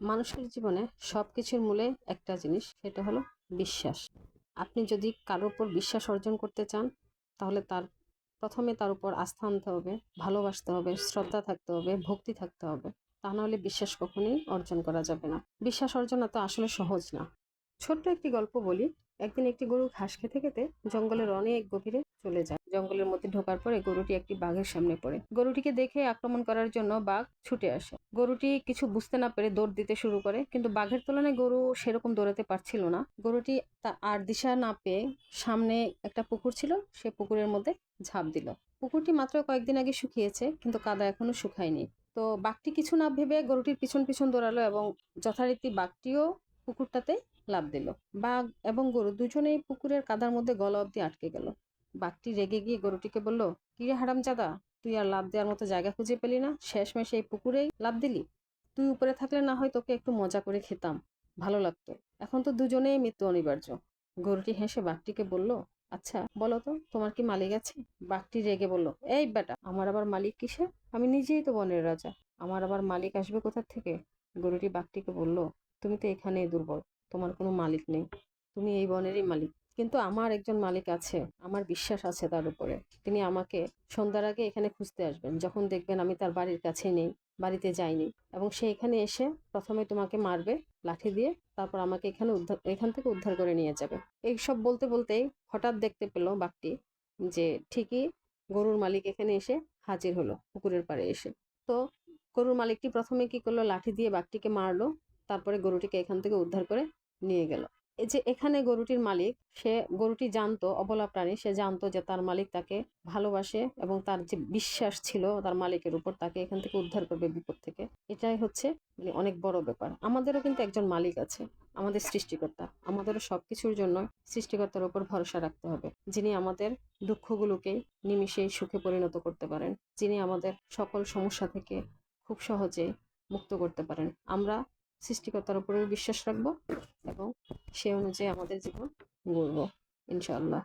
মানুষের জীবনে সব কিছুর মূলে একটা জিনিস, সেটা হলো বিশ্বাস। আপনি যদি কারোর উপর বিশ্বাস অর্জন করতে চান, তাহলে তার প্রথমে তার উপর আস্থা আনতে হবে, ভালোবাসতে হবে, শ্রদ্ধা থাকতে হবে, ভক্তি থাকতে হবে। তা নাহলে বিশ্বাস কখনোই অর্জন করা যাবে না। বিশ্বাস অর্জন এত আসলে সহজ না। ছোট্ট একটি গল্প বলি। একদিন একটি গরু ঘাস খেতে খেতে জঙ্গলের অনেক গভীরে চলে যায়। জঙ্গলের মধ্যে ঢোকার পরে গরুটি একটি বাঘের সামনে পড়ে। গরুটিকে দেখে আক্রমণ করার জন্য বাঘ ছুটে আসে। গরুটি কিছু বুঝতে না পেরে দৌড় দিতে শুরু করে, কিন্তু বাঘের তুলনায় গরু সেরকম দৌড়াতে পারছিল না। গরুটি আর দিশা না পেয়ে সামনে একটা পুকুর ছিল, সে পুকুরের মধ্যে ঝাঁপ দিল। পুকুরটি মাত্র কয়েকদিন আগে শুকিয়েছে, কিন্তু কাদা এখনও শুকায়নি। তো বাঘটি কিছু না ভেবে গরুটির পিছন পিছন দৌড়ালো এবং যথারীতি বাঘটিও পুকুরটাতে লাফ দিল। বাঘ এবং গরু দুজনেই পুকুরের কাদার মধ্যে গলা অব্দি আটকে গেল। বাঘটি রেগে গিয়ে গরুটিকে বলল কিরে হারামজাদা, তুই আর লাভ দেওয়ার মতো জায়গা খুঁজে পেলি না? শেষমেশ এই পুকুরেই লাভ দিলি? তুই উপরে থাকলে না হয় তোকে একটু মজা করে খেতাম। ভালো লাগতো। এখন তো দুজনেই মৃত্যু অনিবার্য। গরুটি হেসে বাঘটিকে বলল আচ্ছা বলো তো, তোমার কি মালিক আছে? বাঘটি রেগে বলল, এই বেটা, আমার আবার মালিক কিসে? আমি নিজেই তো বনের রাজা। আমার আবার মালিক আসবে কোথা থেকে? গরুটি বাঘটিকে বলল, তুমি তো এখানেই দুর্বল। তোমার কোনো মালিক নেই। তুমি এই বনেরই মালিক। কিন্তু আমার একজন মালিক আছে, আমার বিশ্বাস আছে তার উপরে। তিনি আমাকে সন্ধ্যার আগে এখানে খুঁজতে আসবেন, যখন দেখবেন আমি তার বাড়ির কাছে নেই, বাড়িতে যাইনি। এবং সে এখানে এসে প্রথমে তোমাকে মারবে, লাঠি দিয়ে, তারপর আমাকে এখানে উদ্ধার, এখান থেকে উদ্ধার করে নিয়ে যাবে। এইসব বলতে বলতেই হঠাৎ দেখতে পেল বাঘটি যে ঠিকই গরুর মালিক এখানে এসে হাজির হলো পুকুরের পাড়ে এসে। তো গরুর মালিকটি প্রথমে কি করল, লাঠি দিয়ে বাঘটিকে মারলো, তারপরে গরুটিকে এখান থেকে উদ্ধার করে নিয়ে গেল। এই যে এখানে গরুটির মালিক, সে গরুটি জানতো, অবলা প্রাণী, সে জানতো যে তার মালিক তাকে ভালোবাসে এবং তার যে বিশ্বাস ছিল তার মালিকের উপর তাকে এখান থেকে উদ্ধার করবে বিপদ থেকে। এটাই হচ্ছে মানে অনেক বড় ব্যাপার। আমাদেরও কিন্তু একজন মালিক আছে, আমাদের সৃষ্টিকর্তা। আমাদেরও সবকিছুর জন্য সৃষ্টিকর্তার উপর ভরসা রাখতে হবে। যিনি আমাদের দুঃখগুলোকে নিমিষেই সুখে পরিণত করতে পারেন, যিনি আমাদের সকল সমস্যা থেকে খুব সহজে মুক্ত করতে পারেন। আমরা সৃষ্টিকর্তার উপরে বিশ্বাস রাখব এবং সে অনুযায়ী আমাদের জীবন গড়ব ইনশাআল্লাহ।